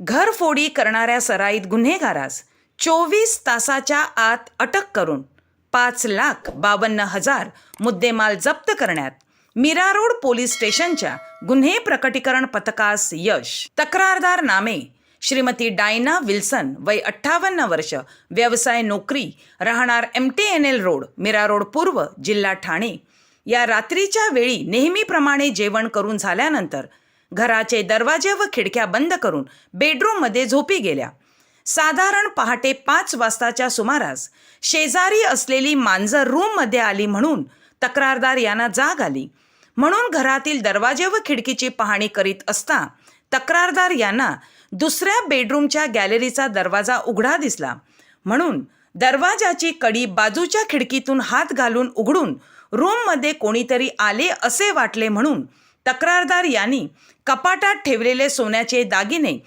घरफोडी करणाऱ्या सराईत गुन्हेगारास चोवीस तासाच्या आत अटक करून पाच लाख बावन्न हजार मुद्देमाल जप्त करण्यात मीरा रोड पोलीस स्टेशनच्या गुन्हे प्रकटीकरण पथकास यश. तक्रारदार नामे श्रीमती डायना विल्सन वय अठ्ठावन्न वर्ष व्यवसाय नोकरी राहणार M T N L road Mira road पूर्व जिल्हा ठाणे. या रात्रीच्या वेळी नेहमीप्रमाणे जेवण करून झाल्यानंतर घराचे दरवाजे व खिडक्या बंद करून बेडरूममध्ये झोपी गेल्या. साधारण पहाटे पाच वाजताच्या सुमारास शेजारी असलेली मांजर रूममध्ये आली म्हणून तक्रारदार यांना जाग आली. म्हणून घरातील दरवाजे व खिडकीची पाहणी करीत असता तक्रारदार यांना दुसऱ्या बेडरूमच्या गॅलरीचा दरवाजा उघडा दिसला. म्हणून दरवाजाची कडी बाजूच्या खिडकीतून हात घालून उघडून रूममध्ये कोणीतरी आले असे वाटले म्हणून तक्रारदार यांनी कपाटात ठेवलेले सोन्याचे दागिने